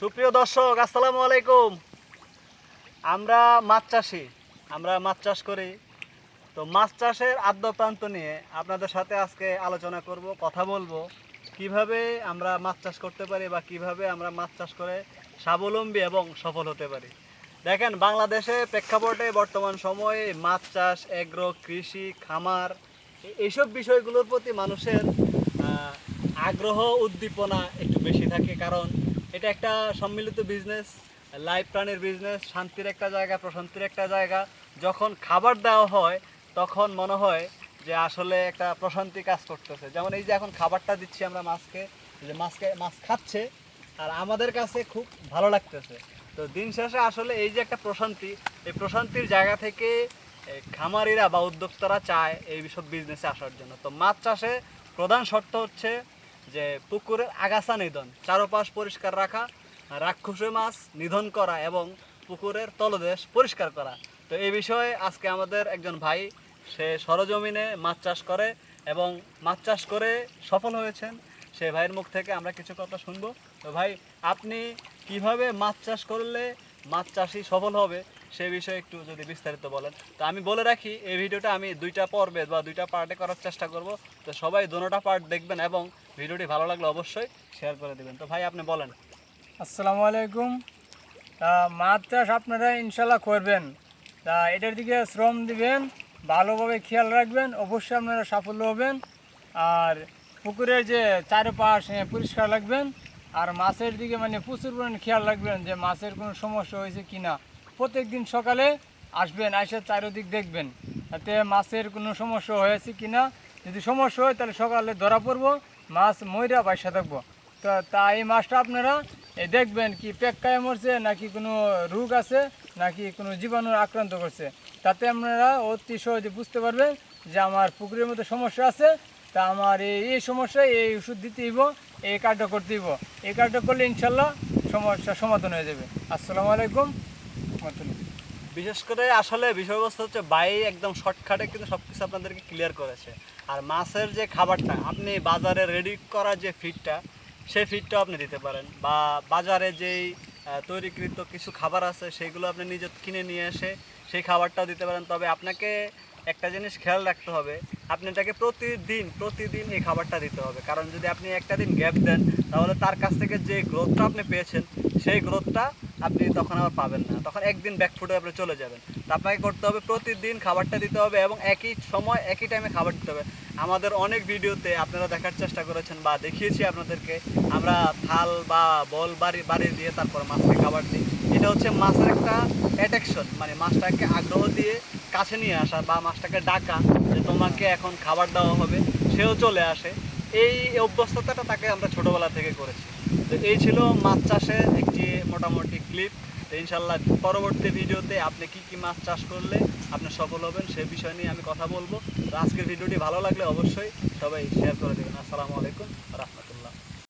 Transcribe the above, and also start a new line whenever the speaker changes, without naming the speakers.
সুপ্রিয় দর্শক, আসসালামু আলাইকুম। আমরা মাছ চাষি, আমরা মাছ চাষ করি। তো মাছ চাষের আদ্য প্রান্ত নিয়ে আপনাদের সাথে আজকে আলোচনা করব, কথা বলব। কীভাবে আমরা মাছ চাষ করতে পারি বা কীভাবে আমরা মাছ চাষ করে স্বাবলম্বী এবং সফল হতে পারি। দেখেন, বাংলাদেশে প্রেক্ষাপটে বর্তমান সময়ে মাছ চাষ, এগ্রো, কৃষি, খামার এইসব বিষয়গুলোর প্রতি মানুষের আগ্রহ, উদ্দীপনা একটু বেশি থাকে। কারণ এটা একটা সম্মিলিত বিজনেস লাইফ প্রাণীর বিজনেস শান্তির একটা জায়গা, প্রশান্তির একটা জায়গা। যখন খাবার দেওয়া হয়, তখন মনে হয় যে আসলে একটা প্রশান্তি কাজ করতেছে। যেমন এই যে এখন খাবারটা দিচ্ছি আমরা মাছকে, যে মাছকে, মাছ খাচ্ছে, আর আমাদের কাছে খুব ভালো লাগতেছে। তো দিন শেষে আসলে এই যে একটা প্রশান্তি, এই প্রশান্তির জায়গা থেকে খামারিরা বা উদ্যোক্তারা চায় এই সব বিজনেসে আসার জন্য। তো মাছ চাষে প্রধান শর্ত হচ্ছে যে পুকুরের আগাছা নিধন, চারপাশ পরিষ্কার রাখা, রাক্ষসে মাছ নিধন করা এবং পুকুরের তলদেশ পরিষ্কার করা। তো এই বিষয়ে আজকে আমাদের একজন ভাই, সে সরজমিনে মাছ চাষ করে এবং মাছ চাষ করে সফল হয়েছেন। সে ভাইয়ের মুখ থেকে আমরা কিছু কথা শুনব। তো ভাই, আপনি কীভাবে মাছ চাষ করলে মাছ চাষি সফল হবে সে বিষয়ে একটু যদি বিস্তারিত বলেন। তো আমি বলে রাখি এই ভিডিওটা আমি দুইটা পর্বে বা দুইটা পার্টে করার চেষ্টা করব। তো সবাই দোনোটা পার্ট দেখবেন এবং ভিডিওটি ভালো লাগলে অবশ্যই শেয়ার করে দেবেন। তো ভাই আপনি বলেন।
আসসালামু আলাইকুম। তা মাছ চাষ আপনারা ইনশাল্লাহ করবেন। তা এটার দিকে শ্রম দিবেন ভালোভাবে খেয়াল রাখবেন অবশ্যই আপনারা সাফল্য হবেন। আর পুকুরের যে চারপাশ এ, পরিষ্কার রাখবেন। আর মাছের দিকে মানে প্রচুর পরিমাণে খেয়াল রাখবেন যে মাছের কোনো সমস্যা হয়েছে কি না। প্রত্যেক দিন সকালে আসবেন এসে চারিদিক দেখবেন, তাতে মাছের কোনো সমস্যা হয়েছে কি না। যদি সমস্যা হয়, তাহলে সকালে ধরা পড়ব, মাছ ময়রা বাইসা থাকব। তো তা এই মাছটা আপনারা দেখবেন কি পেক্কায় মরছে, নাকি কোনো রোগ আছে, নাকি কোনো জীবাণু আক্রান্ত করছে। তাতে আপনারা অতি সহজে বুঝতে পারবেন যে আমার পুকুরের মধ্যে সমস্যা আছে, তা আমার এই সমস্যায় এই ওষুধ দিতে এই কাজটা করতে দিব। এই কাজটা করলে ইনশাল্লাহ সমস্যা সমাধান হয়ে যাবে। আসসালামু আলাইকুম।
বিশেষ করে আসলে বিষয়বস্তু হচ্ছে, বাই একদম শর্টকাটে কিন্তু সব কিছু আপনাদেরকে ক্লিয়ার করেছে। আর মাছের যে খাবারটা, আপনি বাজারে রেডি করা যে ফিডটা সেই ফিডটাও আপনি দিতে পারেন। বা বাজারে যেই তৈরিকৃত কিছু খাবার আছে, সেগুলো আপনি নিজে কিনে নিয়ে এসে সেই খাবারটাও দিতে পারেন। তবে আপনাকে একটা জিনিস খেয়াল রাখতে হবে, আপনি তাকে প্রতিদিন প্রতিদিন এই খাবারটা দিতে হবে। কারণ যদি আপনি একটা দিন গ্যাপ দেন, তাহলে তার কাছ থেকে যে গ্রোথটা আপনি পেয়েছেন, সেই গ্রোথটা আপনি তখন আবার পাবেন না। তখন একদিন ব্যাকফুটে আপনি চলে যাবেন। তো আপনাকে করতে হবে প্রতিদিন খাবারটা দিতে হবে এবং একই সময়, একই টাইমে খাবার দিতে হবে। আমাদের অনেক ভিডিওতে আপনারা দেখার চেষ্টা করেছেন বা দেখিয়েছি আপনাদেরকে। আমরা থাল বা বল বাড়ি বাড়ি দিয়ে তারপর মাছকে খাবার দিই। এটা হচ্ছে মাছের একটা অ্যাট্রাকশন মানে মাছটাকে আগ্রহ দিয়ে কাছে নিয়ে আসা বা মাছটাকে ডাকা যে তোমাকে এখন খাবার দেওয়া হবে, সেও চলে আসে। এই অভ্যস্ততাটা তাকে আমরা ছোটোবেলা থেকে করেছি। তো এই ছিল মাছ চাষের একটি মোটামুটি ক্লিপ। ইনশাল্লাহ পরবর্তী ভিডিওতে আপনি কি কি মাছ চাষ করলে আপনি সফল হবেন সে বিষয় নিয়ে আমি কথা বলব। তো আজকের ভিডিওটি ভালো লাগলে অবশ্যই সবাই শেয়ার করে দেবেন। আসসালামু আলাইকুম রহমতুল্লাহ।